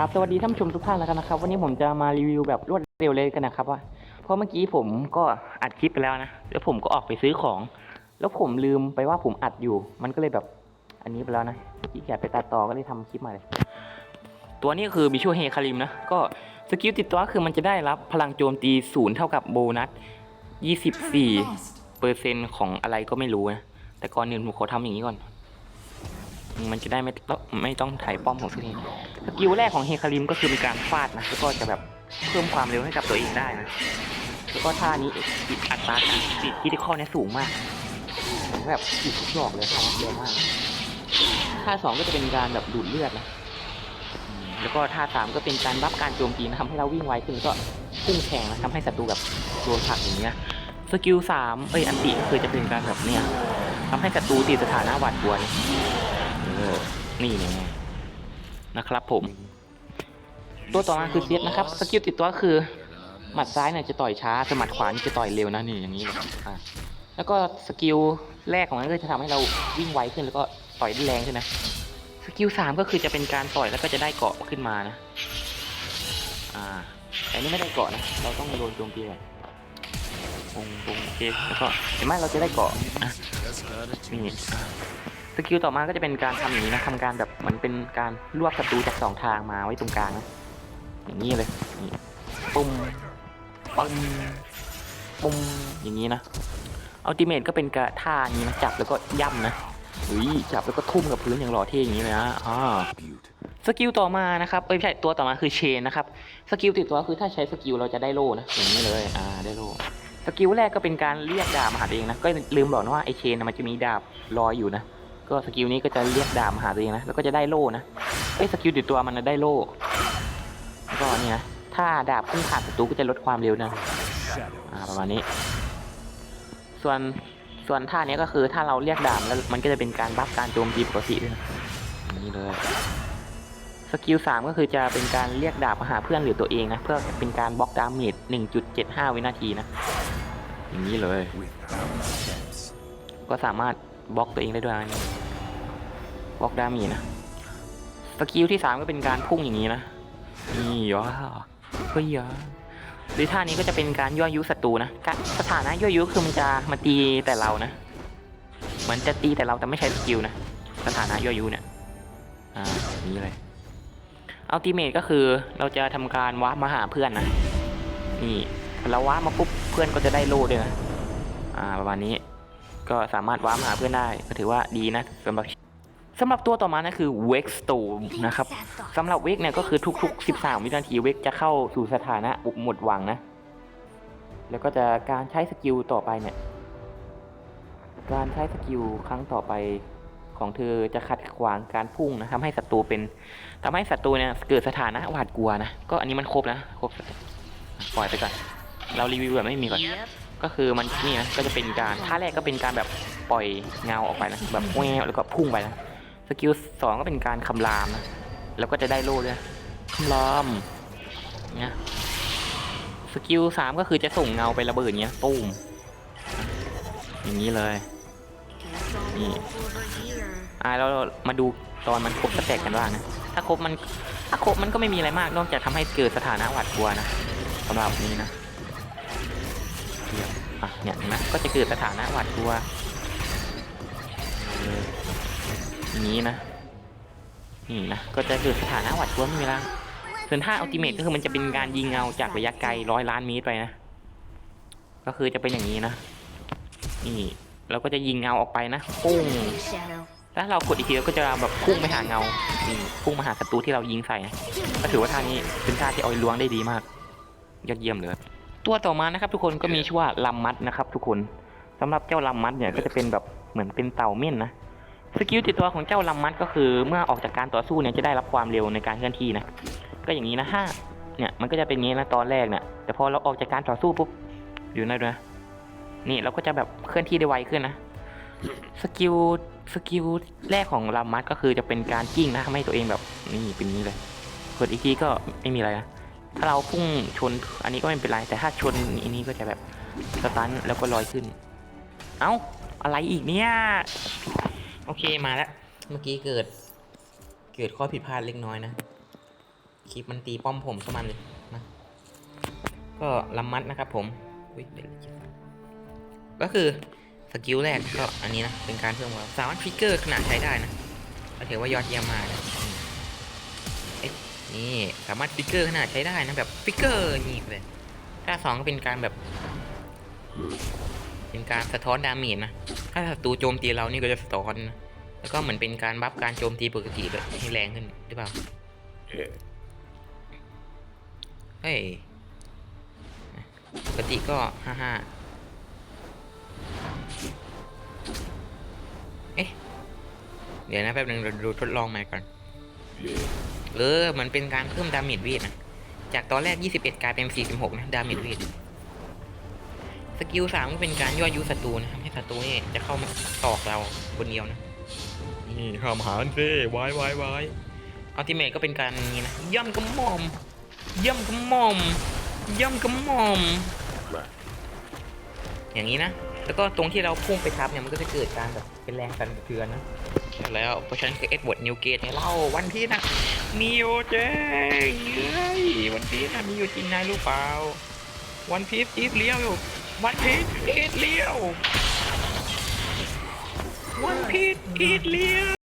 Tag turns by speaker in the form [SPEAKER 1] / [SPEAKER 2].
[SPEAKER 1] ครับสวัสดีท่านผู้ชมทุกท่านแล้วกันนะครับ วันนี้ผมจะมารีวิวแบบรวดเร็วเลยกันนะครับว่าเพราะเมื่อกี้ผมก็อัดคลิปไปแล้วนะแล้วผมก็ออกไปซื้อของ แล้วผมลืมไปว่าผมอัดอยู่ มันก็เลยแบบอันนี้ไปแล้วนะที่แกยจไปตัดต่อก็เลยทำคลิปมาเลย ตัวนี้คือบิชูเฮคาริมนะก็สกิลติดตัวคือมันจะได้รับพลังโจมตีศูนย์เท่ากับโบนัส24เปอร์เซ็นต์ของอะไรก็ไม่รู้นะแต่ก่อนอื่นผมขอทำอย่างนี้ก่อน มันจะได้ไม่ต้องไม่ต้องถ่ายป้อมของตัวเอง สกิลแรกของเฮคาริมก็คือมีการฟาดนะแล้วก็จะแบบเพิ่มความเร็วให้กับตัวเองได้นะแล้วก็ท่านี้อัตราการติดคิดข้อนี้ยสูงมากแบบติดทุกดอกเลยท่าเร็วมากท่าสองก็จะเป็นการแบบดูดเลือดนะแล้วก็ท่าสามก็เป็นการบัฟการโจมตีนะทำให้เราวิ่งไวขึ้นก็พุ่งแข่งนะทำให้ศัตรูแบบโดนผลักอย่างเงี้ยสกิลสามเอ้ยอันติก็คือจะเป็นการแบบเนี้ยทำให้ศัตรูติดสถานะหวาดกลัวนี่นี่เนี่ย นะครับผม ตัวต่อมาคือเซียสนะครับสกิลติดตัวก็คือหมัดซ้ายเนี่ยจะต่อยช้าแต่หมัดขวานี่จะต่อยเร็วนะนี่อย่างนี้เลยอะแล้วก็สกิลแรกของมันก็จะทำให้เราวิ่งไวขึ้นแล้วก็ต่อยได้แรงขึ้นนะสกิลสามก็คือจะเป็นการต่อยแล้วก็จะได้เกาะขึ้นมานะ อ่าแต่อันนี่ไม่ได้เกาะนะ เราต้องโดนโจมตีก่อนปงปงโอเคแล้วก็เห็นไหมเราจะได้เกาะอะนี่อ่า สกิลต่อมาก็จะเป็นการทำอย่างนี้นะทำการแบบเหมือนเป็นการรวบศัตรูจากสองทางมาไว้ตรงกลางนะอย่างนี้เลยนี่ปุ้มปึ้มปุ้มอย่างนี้นะอัลติเมทก็เป็นกระท่านี้นะจับแล้วก็ย่ำนะอุ้ยจับแล้วก็ทุ่มกับพื้นอย่างหล่อเท่อย่างนี้เลยนะอ่าสกิลต่อมานะครับเอ้ยไม่ใช่ตัวต่อมาคือเชนนะครับสกิลติดตัวคือถ้าใช้สกิลเราจะได้โล่นะอย่างนี้เลยอ่าได้โล่สกิลแรกก็เป็นการเรียกดาบมาหาเองนะก็ลืมบอกนะว่าไอเชนมันจะมีดาบลอยอยู่นะ ก็สกิลนี้ก็จะเรียกดาบมาหาตัวเองนะ แล้วก็จะได้โล่นะเอ้สกิลติดตัวมันนะได้โล่แล้วก็นี่นะ ถ้าดาบพุ่งผ่านศัตรูก็จะลดความเร็วนะอ่าประมาณนี้ ส่วนส่วนท่านี้ก็คือถ้าเราเรียกดาบแล้วมันก็จะเป็นการบัฟการโจมตีปกติด้วยนะอย่างนี้เลย สกิลสามก็คือจะเป็นการเรียกดาบมาหาเพื่อนหรือตัวเองนะ เพื่อเป็นการบล็อกดาเมจ1.75 วินาทีนะ อย่างนี้เลย ก็สามารถ บล็อกตัวเองได้ด้วยนะบล็อกดาเมจนะสกิลที่สามก็เป็นการพุ่งอย่างนี้นะนี่ว้าวเฮ้ยอะหรือท่านี้ก็จะเป็นการยั่วยุศัตรูนะสถานะยั่วยุคือมันจะมาตีแต่เรานะเหมือนจะตีแต่เราแต่ไม่ใช้สกิลนะสถานะยั่วยุเนี่ยอ่านี้เลยอัลติเมทก็คือเราจะทำการวาร์ปมาหาเพื่อนนะนี่เราวาร์ปมาปุ๊บเพื่อนก็จะได้โล่ด้วยนะอ่าประมาณนี้ ก็สามารถว้ามาหาเพื่อนได้ก็ถือว่าดีนะสำหรับสำหรับตัวต่อมานะคือ w e x t o r m นะครับสำหรับเวกเนี่ยก็คือทุกๆ 13 วินาทีเวกจะเข้าสู่สถานะหมดหวังนะ แล้วก็จะการใช้สกิลต่อไปเนี่ย การใช้สกิลครั้งต่อไปของเธอจะขัดขวางการพุ่งนะทำให้ศัตรูเป็นทำให้ศัตรูเนี่ยเกิดสถานะหวาดกลัวนะ ก็อันนี้มันครบนะ ครบ ปล่อยไปก่อน เรารีวิวแบบไม่มีก่อน ก็คือมันนี่นะก็จะเป็นการท่าแรกก็เป็นการแบบปล่อยเงาออกไปนะแบบแววแล้วก็พุ่งไปนะสกิลสองก็เป็นการคำรามนะแล้วก็จะได้โล่ด้วยคำรามเนี่ยสกิลสามก็คือจะส่งเงาไประเบิดเงี้ยตุ้มอย่างนี้เลยนี่อ่าเรามาดูตอนมันครบสแต็กกันบ้างนะถ้าครบมันถ้าครบมันก็ไม่มีอะไรมากนอกจากทำให้เกิดสถานะหวาดกลัวนะสำหรับนี้นะ เดียวอะเนี่ยเห็นไหมก็จะเกิดสถานะหวาดกลัวอย่างนี้นะนี่นะก็จะเกิดสถานะหวาดกลัวไม่มีแล้วส่วนถ้าอัลติเมทก็คือมันจะเป็นการยิงเงาจากระยะไกลร้อยล้านเมตรไปนะ ก็คือจะเป็นอย่างนี้นะ นี่เราก็จะยิงเงาออกไปนะปุ้งถ้าเรากดอีกทีเราก็จะแบบพุ่งไปหาเงานี่พุ่งมาหาศัตรูที่เรายิงใส่ก็ถือว่าท่านี้เป็นท่าที่เอาล้วงได้ดีมาก ยอดเยี่ยมเลย ตัวต่อมานะครับ ทุกคนก็มีชื่อว่าลำมัดนะครับ ทุกคนสำหรับเจ้าลำมัดเนี่ยก็จะเป็นแบบเหมือนเป็นเต่าเม่นนะสกิลติดตัวของเจ้าลำมัดก็คือเมื่อออกจากการต่อสู้เนี่ยจะได้รับความเร็วในการเคลื่อนที่นะก็อย่างนี้นะถ้าเนี่ยมันก็จะเป็นอย่างนี้นะตอนแรกเนี่ยแต่พอเราออกจากการต่อสู้ปุ๊บอยู่นะด้วยนะนี่เราก็จะแบบเคลื่อนที่ได้ไวขึ้นนะสกิลสกิลแรกของลามัดก็คือจะเป็นการกิ้งนะทำให้ตัวเองแบบนี่เป็นอย่างนี้เลยกดอีกทีก็ไม่มีอะไรนะ ถ้าเราพุ่งชนอันนี้ก็ไม่เป็นไร แต่ถ้าชนอันนี้ก็จะแบบสตันแล้วก็ลอยขึ้น เอ้า อะไรอีกเนี่ย โอเคมาแล้ว เมื่อกี้เกิด เกิดข้อผิดพลาดเล็กน้อยนะ คลิปมันตีป้อมผมเข้ามันเลยนะ ก็ลำมัดนะครับผมก็คือสกิลแรกก็อันนี้นะ เป็นการเพิ่มว่าสามารถฟิกเกอร์ขนาดใช้ได้นะถือว่ายอดเยี่ยมมากนะ นี่สามารถฟิกเกอร์ขนาดใช้ได้นะแบบฟิกเกอร์นี่เลยถ้าสองก็เป็นการแบบ เป็นการสะท้อนดาเมจนะถ้าศัตรูโจมตีเรานี่ก็จะสะท้อนนะแล้วก็เหมือนเป็นการบัฟการโจมตีปกติแบบให้แรงขึ้นหรือเปล่าเฮ้ยปกติก็ห้าห้าเอ๊ะ เดี๋ยวนะแป๊บนึงเราดูทดลองใหม่ก่อน เออมันเป็นการเพิ่มดาเมจเวทนะจากตอนแรก 21 กลายเป็น 46 นะดาเมจเวทสกิลสามก็เป็นการย่อยุศัตรูนะทำให้ศัตรูนี่จะเข้ามาตอกเราคนเดียวนะ นี่ห้ามหารเซ่วายวายวายอัลติเมทก็เป็นการนี้นะย่ำกระหม่อมย่ำกระหม่อมย่ำกระหม่อม อย่างนี้นะ แล้วก็ตรงที่เราพุ่งไปทับเนี่ยมันก็จะเกิดการแบบเป็นแรงสั่นสะเทือนนะใช่แล้วเพราะฉะนั้นคือเอ็ดเวิร์ดนิวเกตไงเล่าวันพีชนะมีโอเจเฮ้ยวันพีชนะมีอยู่จริงนายรู้เปล่าวันพีชอีฟเลี้ยวอยู่วันพีชอีฟเลี้ยววันพีชอีฟเลี้ยว